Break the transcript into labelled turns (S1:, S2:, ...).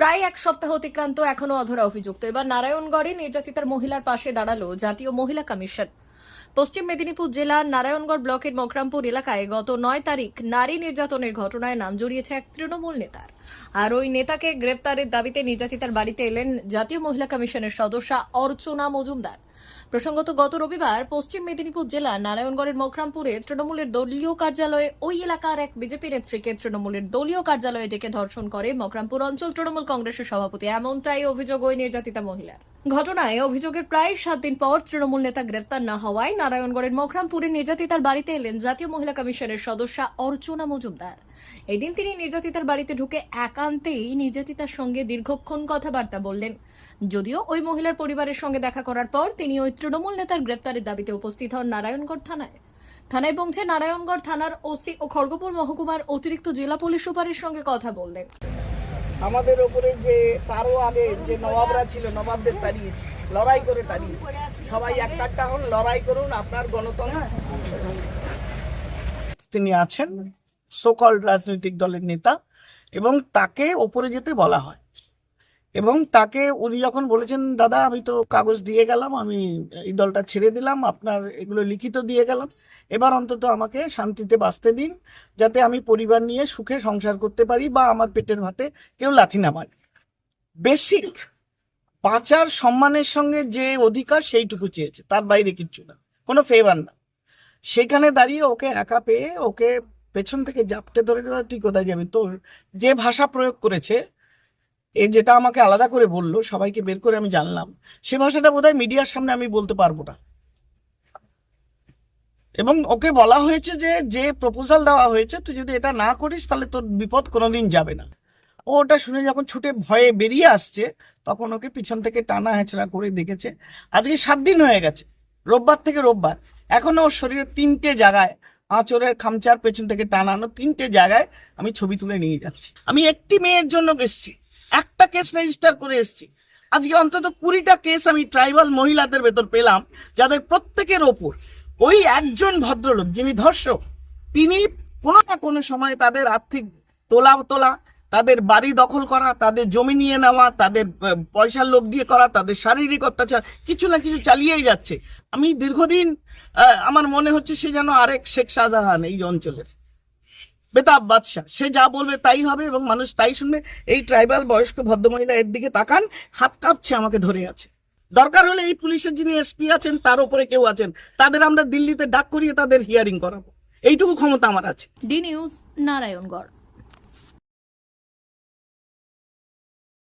S1: প্রায় এক সপ্তাহ অতিক্রান্ত, এখনও অধরা অভিযুক্ত। এবার নারায়ণগড়ে নির্যাতিতার মহিলার পাশে দাঁড়াল জাতীয় মহিলা কমিশন। পশ্চিম মেদিনীপুর জেলার নারায়ণগড় ব্লকের মকরামপুর এলাকায় গত নয় তারিখ নারী নির্যাতনের ঘটনায় নাম জড়িয়েছে এক তৃণমূল নেতার। আর ওই নেতাকে গ্রেপ্তারের দাবিতে নির্যাতিতার বাড়িতে এলেন জাতীয় মহিলা কমিশনের সদস্যা অর্চনা মজুমদার। প্রসঙ্গত, গত রবিবার পশ্চিম মেদিনীপুর জেলার নারায়ণগড়ের মকরামপুরে তৃণমূলের দলীয় কার্যালয়ে ওই এলাকার এক বিজেপি নেত্রীকে তৃণমূলের দলীয় কার্যালয়ে ডেকে ধর্ষণ করে মকরামপুর অঞ্চল তৃণমূল কংগ্রেসের সভাপতি। এমনটাই অভিযোগ ওই নির্যাতিতা মহিলার। ঘটনায় অভিযোগের প্রায় সাত দিন পর তৃণমূল নেতা গ্রেপ্তার না হওয়ায় নারায়ণগড়ের মকরামপুরে নির্যাতিতার বাড়িতে এলেন জাতীয় মহিলা কমিশনের সদস্যা অর্চনা মজুমদার। এদিন তিনি নির্যাতিতার বাড়িতে ঢুকে একান্তেই নির্যাতিতার সঙ্গে দীর্ঘক্ষণ কথাবার্তা বললেন। যদিও ওই মহিলার পরিবারের সঙ্গে দেখা করার পর তিনি ওই তৃণমূল নেতার গ্রেপ্তারের দাবিতে উপস্থিত হন নারায়ণগড় থানায়। থানায় পৌঁছে নারায়ণগড় থানার ওসি ও খড়গপুর মহকুমার অতিরিক্ত জেলা পুলিশ সুপারের সঙ্গে কথা বললেন।
S2: আমাদের ওপরে যে তারও আগে যে নবাবরা ছিল নবাবদের তাড়িয়েছে লড়াই করে তাড়িয়েছে। সবাই একটা হন লড়াই করুন আপনার গণতন্ত্র। তিনি আছেন সকল রাজনৈতিক দলের নেতা এবং তাকে ওপরে যেতে বলা হয়। এবং তাকে উনি যখন বলেছেন, দাদা, আমি তো কাগজ দিয়ে গেলাম, আমি এই দলটা ছেড়ে দিলাম, আপনার এগুলো লিখিত দিয়ে গেলাম। এবার অন্তত আমাকে শান্তিতে বাঁচতে দিন, যাতে আমি পরিবার নিয়ে সুখে সংসার করতে পারি বা আমার পেটের ভাতে কেউ লাথি না মারে। বেসিক বাঁচার সম্মানের সঙ্গে যে অধিকার সেইটুকু চেয়েছে, তার বাইরে কিচ্ছু না, কোনো ফেভার না। সেখানে দাঁড়িয়ে ওকে একা পেয়ে, ওকে পেছন থেকে জাপটে ধরে, তুই কোথায় যাবি? তোর যে ভাষা প্রয়োগ করেছে এ যেটা আমাকে আলাদা করে বলল, সবাইকে বের করে আমি জানলাম। সে ভাষাটা বোধহয় মিডিয়ার সামনে আমি বলতে পারব না। এবং ওকে বলা হয়েছে যে যে প্রপোজাল দেওয়া হয়েছে, তুই যদি এটা না করিস, তাহলে তোর বিপদ কোনোদিন যাবে না। ও ওটা শুনে যখন ছুটে ভয়ে বেরিয়ে আসছে, তখন ওকে পিছন থেকে টানা হেঁচড়া করে দেখেছে। আজকে সাত দিন হয়ে গেছে, রোববার থেকে রোববার। এখনও ওর শরীরে তিনটে জায়গায় আঁচড়ের খামচার পেছন থেকে টানানো তিনটে জায়গায় আমি ছবি তুলে নিয়ে যাচ্ছি। আমি একটি মেয়ের জন্য এসেছি। একটা কেস রেজিস্টার করে এসেছি। আজকে অন্তত কুড়িটা কেস আমি ট্রাইবাল মহিলাদের ভেতর পেলাম, যাদের প্রত্যেকের ওপর ওই একজন ভদ্রলোক যিনি ধর্ষক, তিনি কোনো না কোনো সময় তাদের আর্থিক তোলা তোলা, তাদের বাড়ি দখল করা, তাদের জমি নিয়ে নেওয়া, তাদের পয়সার লোভ দিয়ে করা, তাদের শারীরিক অত্যাচার, কিছু না কিছু চালিয়েই যাচ্ছে। আমি দীর্ঘদিন আমার মনে হচ্ছে সে যেন আরেক শেখ শাহজাহান এই অঞ্চলের। বেতাব বাদশাহ। সে যা বলবে তাই হবে এবং মানুষ তাই শুনবে। এই ট্রাইবাল বয়স্ক ভদ্রমহিলা এর দিকে তাকান, হাত কাঁপছে আমাকে ধরে আছে। দরকার হলে এই পুলিশের যিনি এসপি আছেন, তার উপরে কেউ আছেন, তাদের আমরা দিল্লিতে ডাক করিয়ে তাদের হিয়ারিং করাবো। এইটুকু ক্ষমতা আমার আছে।
S1: D news Narayangarh